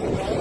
Gracias.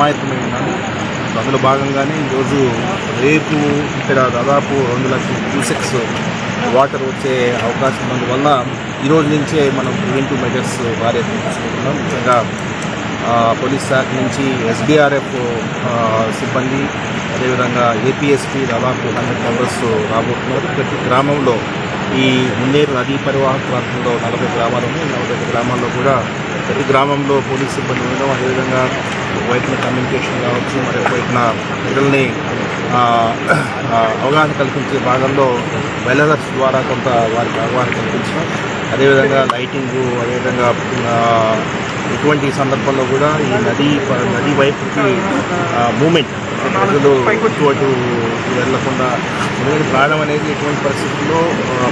అమాయకమై ఉన్నాను అందులో భాగంగానే ఈరోజు రేపు ఇక్కడ దాదాపు రెండు లక్షల క్యూసెక్స్ వాటర్ వచ్చే అవకాశం ఉన్నందువల్ల ఈరోజు నుంచే మనం ప్రివెంటివ్ మెజర్స్ భారీ తీసుకుంటున్నాం. ముఖ్యంగా పోలీస్ శాఖ నుంచి ఎస్బీఆర్ఎఫ్ సిబ్బంది అదేవిధంగా ఏపీఎస్పీ దాదాపు హండ్రెడ్ మెంబర్స్ రాబోతున్నారు. ప్రతి గ్రామంలో ఈ మున్నేరు నదీ పరివాహక ప్రాంతంలో నలభై గ్రామాలు ఉన్నాయి. నలభై గ్రామాల్లో కూడా ప్రతి గ్రామంలో పోలీస్ సిబ్బంది ఉండడం అదేవిధంగా వైపున కమ్యూనికేషన్ కావచ్చు మరి వైపున ప్రజల్ని అవగాహన కల్పించే భాగంలో వెల్లరస్ ద్వారా కొంత వారికి అవగాహన కల్పించడం అదేవిధంగా లైటింగు అదేవిధంగా ఇటువంటి సందర్భంలో కూడా ఈ నది నది వైపుకి మూమెంట్ ప్రజలు ఇటు అటు వెళ్ళకుండా ఎందుకంటే ప్రాణం అనేది ఎటువంటి పరిస్థితుల్లో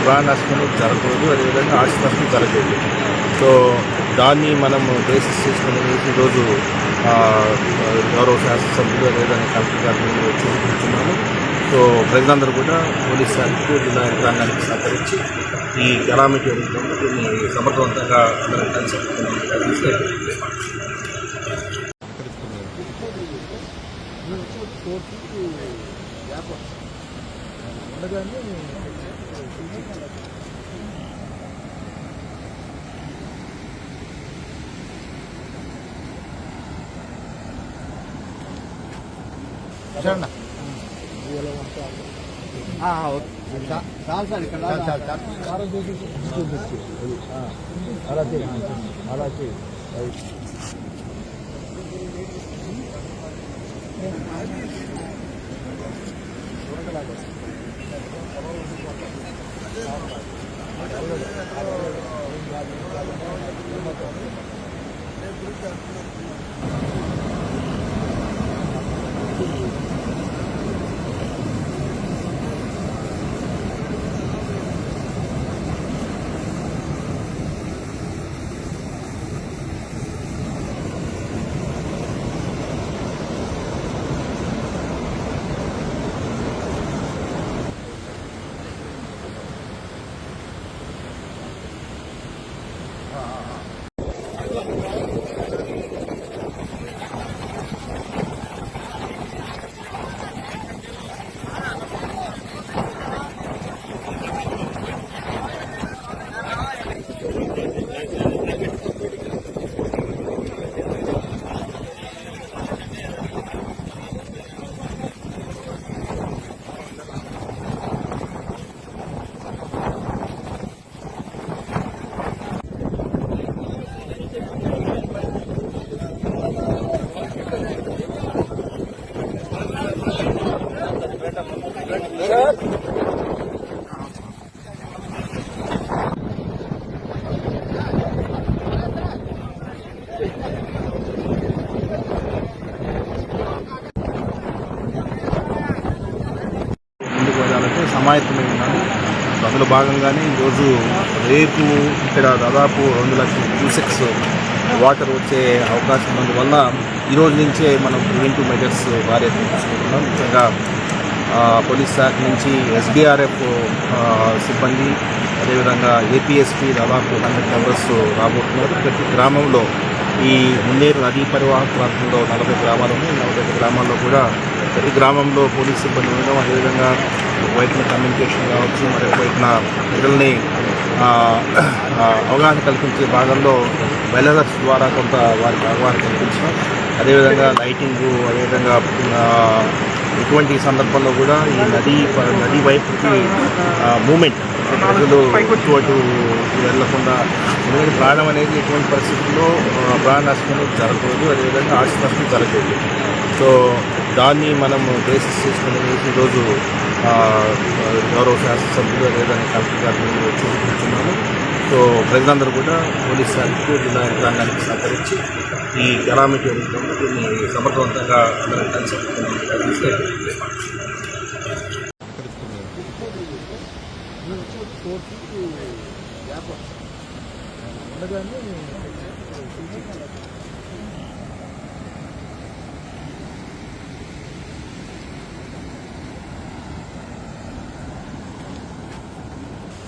ప్రాణ నష్టం జరగకూడదు అదేవిధంగా ఆస్తి నష్టం జరగకూడదు. సో దాన్ని మనం బేసిస్ చేసుకుని ఈరోజు గౌరవ శాసనసభ్యులు లేదని కలెక్టర్ గారి ముందు వచ్చి కూర్చున్నాము. సో ప్రజలందరూ కూడా పోలీస్ శాఖకు జిల్లా యంత్రాంగానికి సహకరించి ఈ కెలామిటీ దీన్ని సమర్థవంతంగా అందరం కలిసి తీసుకెళ్ళి చాలు సార్ ఇక్కడ అలా చేయి అలా చేయి ముందుకు వెళ్ళాలంటే సమాయత్తమై ఉన్నాను సో అందులో భాగంగానే ఈరోజు రేపు ఇక్కడ దాదాపు రెండు లక్షల క్యూసెక్స్ వాటర్ వచ్చే అవకాశం ఉన్నందువల్ల ఈరోజు నుంచే మనం ప్రివెంటివ్ మెజర్స్ భారీ ఎత్తున తీసుకుంటున్నాం ముఖ్యంగా పోలీస్ శాఖ నుంచి ఎస్డిఆర్ఎఫ్ సిబ్బంది అదేవిధంగా ఏపీఎస్పీ దాదాపు హండ్రెడ్ మెంబర్స్ రాబోతున్నారు. ప్రతి గ్రామంలో ఈ మున్నేరు నదీ పరివాహక ప్రాంతంలో నలభై గ్రామాలు ఉన్నాయి. నలభై గ్రామాల్లో కూడా ప్రతి గ్రామంలో పోలీస్ సిబ్బంది ఉండడం అదేవిధంగా వైపున కమ్యూనికేషన్ కావచ్చు మరియు వైపున ప్రజల్ని అవగాహన కల్పించే భాగంలో వెల్లరస్ ద్వారా కొంత వారికి అవగాహన కల్పించడం అదేవిధంగా లైటింగు అదేవిధంగా ఇటువంటి సందర్భంలో కూడా ఈ నది నది వైపుకి మూమెంట్ ప్రజలు ఇటు అటు వెళ్ళకుండా ఎందుకంటే ప్రాణం అనేది ఎటువంటి పరిస్థితుల్లో ప్రాణ నష్టం జరగకూడదు అదేవిధంగా ఆస్తి నష్టం జరగకూడదు. సో దాన్ని మనం బేసిస్ చేసుకుని ఈరోజు గౌరవ శాసనసభ్యులు అదేవిధంగా కలెక్టర్ గారిని వచ్చి కూర్చున్నాము. సో ప్రజలందరూ కూడా పోలీస్ శాఖకు జిల్లా యంత్రాంగానికి సహకరించి ఈ గలామిటీ దీన్ని సమర్థవంతంగా అందరం కలిసి ఉండగానే చూడండి ఇలా ఉంటారు చాలు సార్ ఇక్కడ చాలు చాలు కారం చూసి చూపించు అది, ఆ.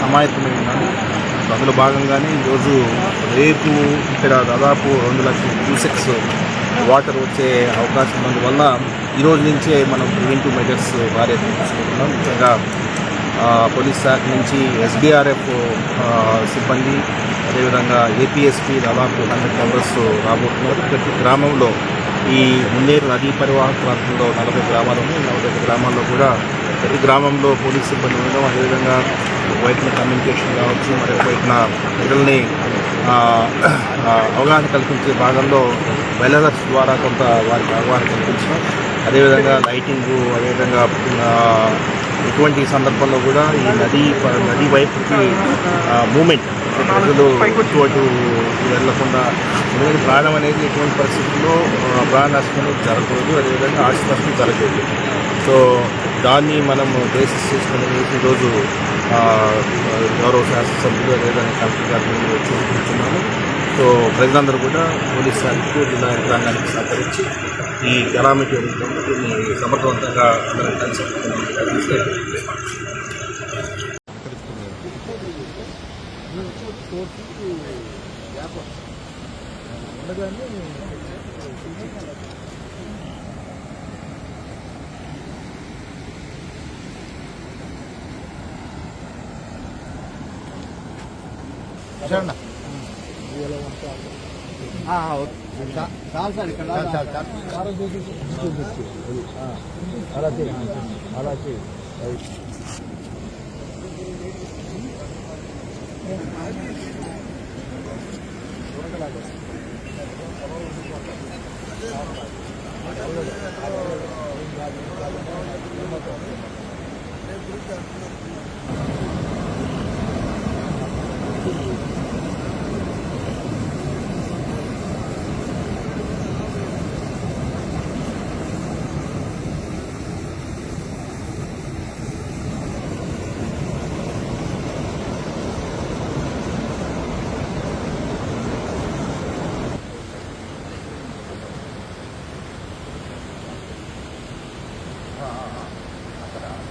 సమాయత్తమై ఉన్నాను అందులో భాగంగానే ఈరోజు రేపు ఇక్కడ దాదాపు రెండు లక్షల క్యూసెక్స్ వాటర్ వచ్చే అవకాశం ఉన్నందువల్ల ఈరోజు నుంచే మనం ప్రివెంటివ్ మెజర్స్ భారీ తీసుకుంటున్నాం ముఖ్యంగా పోలీస్ శాఖ నుంచి ఎస్బీఆర్ఎఫ్ సిబ్బంది అదేవిధంగా ఏపీఎస్పీ దాదాపు హండ్రెడ్ మెంబర్స్ రాబోతున్నారు. ప్రతి గ్రామంలో ఈ మున్నేరు నదీ పరివాహక ప్రాంతంలో నలభై గ్రామాలు ఉన్నాయి. నలభై గ్రామాల్లో కూడా ప్రతి గ్రామంలో పోలీస్ సిబ్బంది ఉండడం అదేవిధంగా వైపున కమ్యూనికేషన్ కావచ్చు మరి వైపున ప్రజల్ని అవగాహన కల్పించే భాగంలో వెలరస్ ద్వారా కొంత వారికి అవగాహన కల్పించడం. అదేవిధంగా లైటింగ్ అదేవిధంగా ఇటువంటి సందర్భంలో కూడా ఈ నది నది వైపుకి మూమెంట్ ప్రజలు ఇటు అటు వెళ్ళకుండా ఎందుకంటే ప్రాణం అనేది ఎటువంటి పరిస్థితుల్లో ప్రాణ నష్టం జరగకూడదు. అదేవిధంగా ఆస్తి నష్టం జరగకూడదు. సో దాన్ని మనం బేసిస్ చేసుకుని ఈరోజు ఆ, గౌరవ శాసనసభ్యులు అదేవిధంగా కలెక్టర్ గారిని వచ్చి కూర్చున్నాము. సో ప్రజలందరూ కూడా పోలీస్ శాఖకు జిల్లా యంత్రాంగానికి సహకరించి ఈ గలామిటీ దీన్ని సమర్థవంతంగా అందరం కలిసి ఉండగానే ಸರ್ ಹಾಂ ಹೌದು చాలు సార్ ఇక్కడ చాలు చాలు అలా చేయండి అలా చేయండి Thank you. はい。